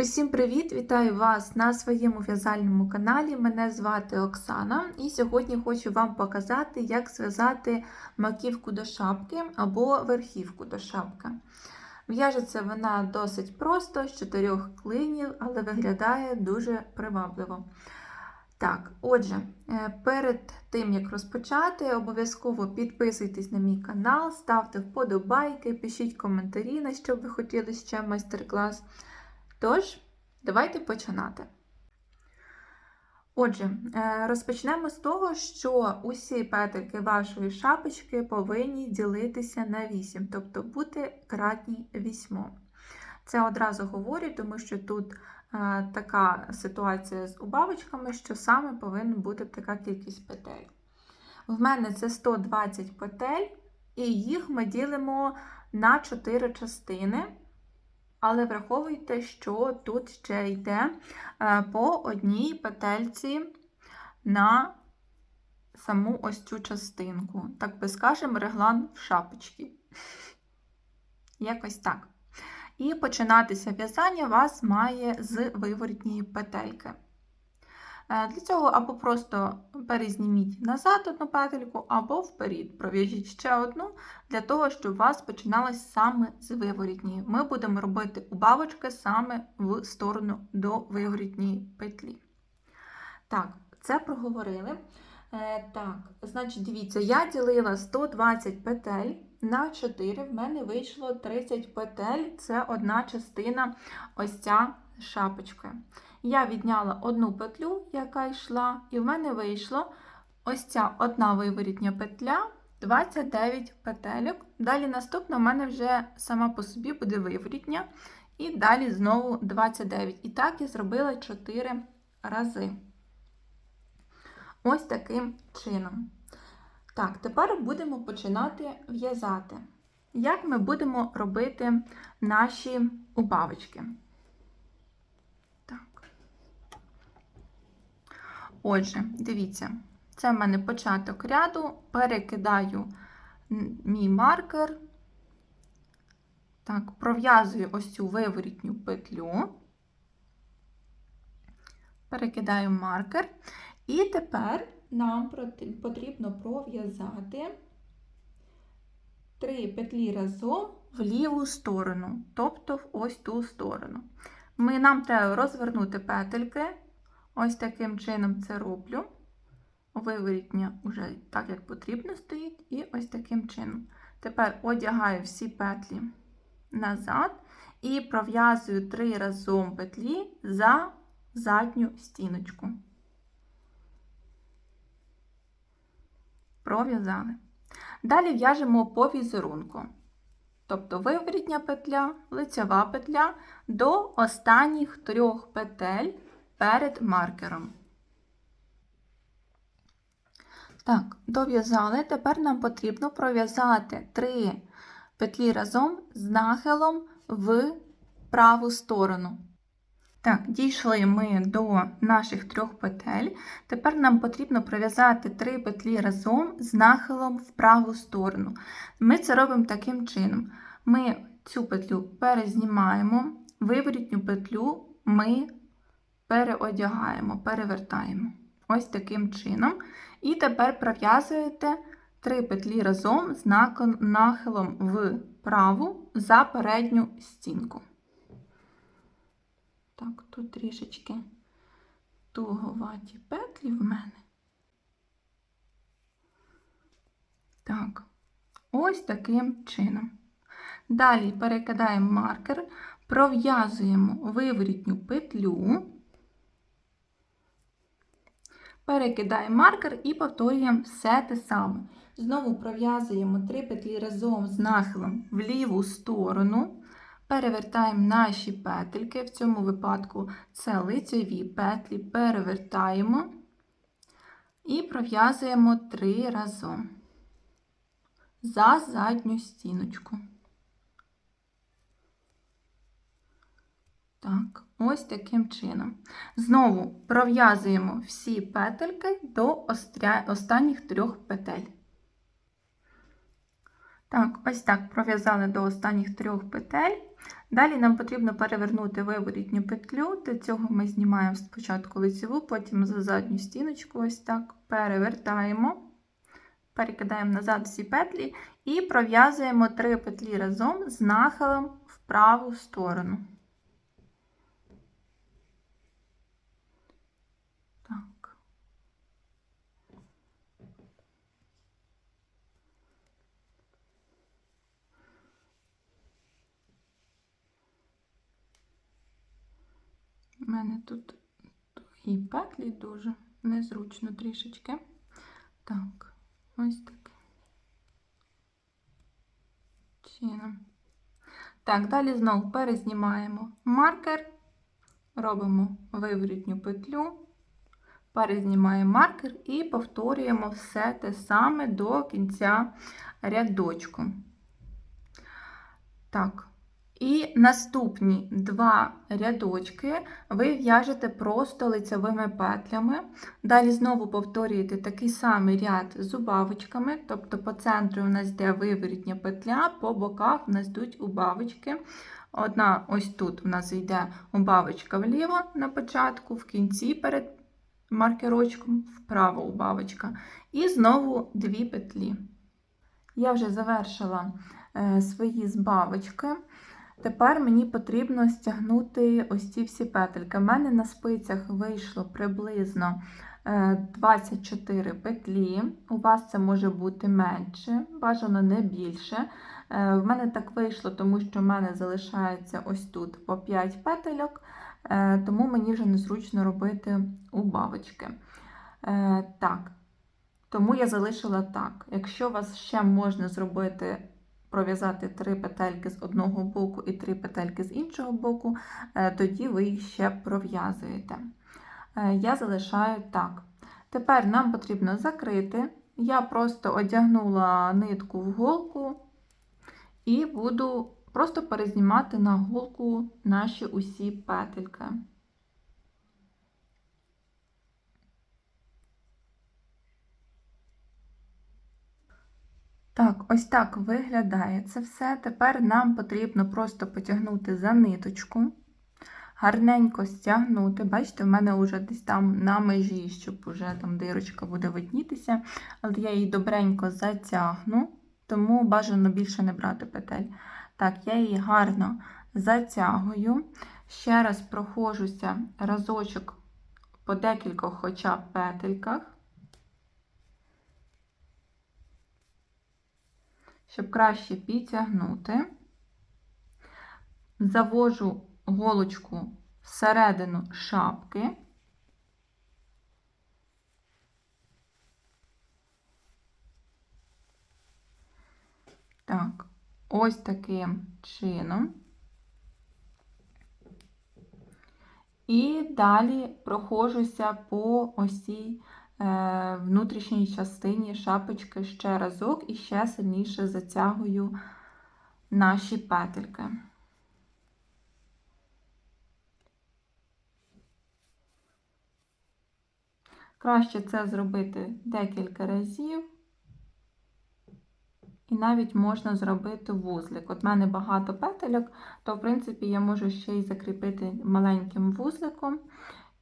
Усім привіт! Вітаю вас на своєму в'язальному каналі. Мене звати Оксана, і сьогодні хочу вам показати, як зв'язати маківку до шапки або верхівку до шапки. В'яжеться вона досить просто, з чотирьох клинів, але виглядає дуже привабливо. Так, отже, е, перед тим як розпочати, обов'язково підписуйтесь на мій канал, ставте вподобайки, пишіть коментарі, на що б ви хотіли ще майстер-клас. Тож, давайте починати. Отже, е, розпочнемо з того, що усі петельки вашої шапочки повинні ділитися на 8, тобто бути кратні 8. Це одразу говорю, тому що тут е, така ситуація з убавочками, що саме повинна бути така кількість петель. В мене це 120 петель, і їх ми ділимо на 4 частини. Але враховуйте, що тут ще йде е, по одній петельці на саму ось цю частинку. Так би скажемо, реглан в шапочці. Якось так. І починатися в'язання вас має з виворітньої петельки. Е, для цього або просто перезніміть назад одну петельку, або вперед. Пров'яжіть ще одну, для того, щоб у вас починалось саме з виворітньої. Ми будемо робити убавочки саме в сторону до виворітньої петлі. Так, це проговорили. Е, так, значить, дивіться, я ділила 120 петель на 4, в мене вийшло 30 петель, це одна частина ось ця шапочка. Я відняла одну петлю, яка йшла, і в мене вийшло ось ця одна виворітня петля, 29 петельок. Далі наступна в мене вже сама по собі буде виворітня. І далі знову 29. І так я зробила 4 рази. Ось таким чином. Так, тепер будемо починати в'язати. Як ми будемо робити наші убавочки? Отже, дивіться, це в мене початок ряду, перекидаю мій маркер, так, пров'язую ось цю виворітню петлю, перекидаю маркер, і тепер нам потрібно пров'язати три петлі разом в ліву сторону, тобто в ось ту сторону. Ми, Нам треба розвернути петельки. Ось таким чином це роблю. Виворітня вже так, як потрібно, стоїть, і ось таким чином. Тепер одягаю всі петлі назад і пров'язую три разом петлі за задню стіночку. Пров'язали. Далі в'яжемо по візерунку. Тобто виворітня петля, лицева петля до останніх трьох петель перед маркером. Так, дов'язали. Тепер нам потрібно пров'язати три петлі разом з нахилом в праву сторону. Так, дійшли ми до наших трьох петель. Тепер нам потрібно пров'язати три петлі разом з нахилом в праву сторону. Ми це робимо таким чином. Ми цю петлю перезнімаємо, виворітню петлю ми переодягаємо, перевертаємо. Ось таким чином. І тепер пров'язуєте три петлі разом з нахилом в праву за передню стінку. Так, тут трішечки туговаті петлі в мене. Так, ось таким чином. Далі перекидаємо маркер, пров'язуємо виворітню петлю перекидаємо маркер і повторюємо все те саме. Знову пров'язуємо три петлі разом з нахилом в ліву сторону. Перевертаємо наші петельки, в цьому випадку це лицеві петлі, перевертаємо і пров'язуємо три разом за задню стіночку. Так, ось таким чином. Знову пров'язуємо всі петельки до останніх трьох петель. Так, ось так пров'язали до останніх трьох петель. Далі нам потрібно перевернути виворітню петлю. Для цього ми знімаємо спочатку лицеву, потім за задню стіночку, ось так перевертаємо, перекидаємо назад всі петлі і пров'язуємо три петлі разом з нахилом в праву сторону. Так. У мене тут і петлі дуже незручно трішечки. Так, ось так. Чином. Так, далі знову перезнімаємо маркер, робимо виворітню петлю, перезнімаємо маркер і повторюємо все те саме до кінця рядочку. Так, і наступні два рядочки ви в'яжете просто лицевими петлями. Далі знову повторюєте такий самий ряд з убавочками, тобто по центру у нас йде виворітня петля, по боках у нас йдуть убавочки. Одна ось тут у нас йде убавочка вліво на початку, в кінці перед маркерочком вправо убавочка. І знову дві петлі. Я вже завершила е, свої збавочки. Тепер мені потрібно стягнути ось ці всі петельки. У мене на спицях вийшло приблизно 24 петлі. У вас це може бути менше, бажано не більше. Е, В мене так вийшло, тому що в мене залишається ось тут по 5 петельок, е, тому мені вже незручно робити убавочки. Е, Так, тому я залишила так. Якщо у вас ще можна зробити пров'язати три петельки з одного боку і три петельки з іншого боку, е, тоді ви їх ще пров'язуєте. Е, Я залишаю так. Тепер нам потрібно закрити. Я просто одягнула нитку в голку і буду просто перезнімати на голку наші усі петельки. Так, ось так виглядає це все. Тепер нам потрібно просто потягнути за ниточку, гарненько стягнути. Бачите, в мене вже десь там на межі, щоб вже там дирочка буде виднітися, але я її добренько затягну, тому бажано більше не брати петель. Так, я її гарно затягую. Ще раз проходжуся разочок по декількох хоча б петельках. Щоб краще підтягнути, завожу голочку всередину шапки. Так, ось таким чином. І далі проходжуся по осі внутрішній частині шапочки ще разок і ще сильніше затягую наші петельки. Краще це зробити декілька разів, і навіть можна зробити вузлик. От в мене багато петельок, то, в принципі, я можу ще й закріпити маленьким вузликом,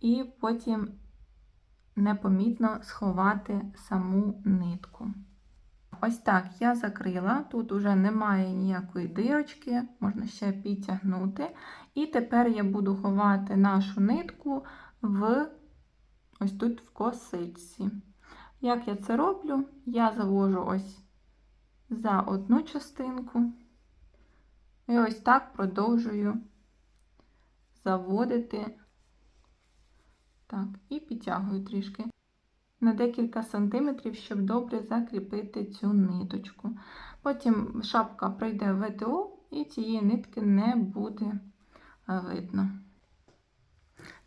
і потім непомітно сховати саму нитку. Ось так я закрила, тут уже немає ніякої дирочки, можна ще підтягнути. І тепер я буду ховати нашу нитку в ось тут в косичці. Як я це роблю? Я завожу ось за одну частинку, і ось так продовжую заводити так, і підтягую трішки на декілька сантиметрів, щоб добре закріпити цю ниточку. Потім шапка пройде в ВТО і цієї нитки не буде видно.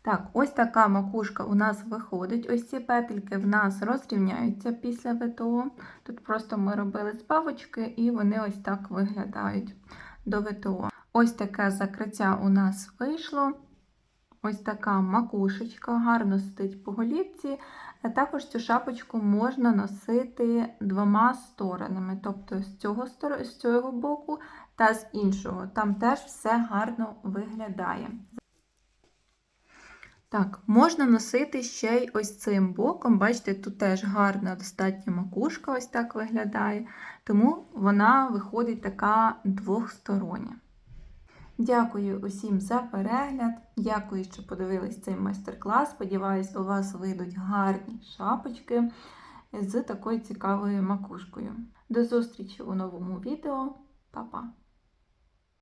Так, ось така макушка у нас виходить. Ось ці петельки в нас розрівняються після ВТО. Тут просто ми робили збавочки, і вони ось так виглядають до ВТО. Ось таке закриття у нас вийшло. Ось така макушечка, гарно сидить по голівці. А також цю шапочку можна носити двома сторонами, тобто з цього, з цього боку та з іншого. Там теж все гарно виглядає. Так, можна носити ще й ось цим боком. Бачите, тут теж гарна достатньо макушка, ось так виглядає, тому вона виходить така двохстороння. Дякую усім за перегляд. Дякую, що подивились цей майстер-клас. Сподіваюсь, у вас вийдуть гарні шапочки з такою цікавою макушкою. До зустрічі у новому відео. Па-па!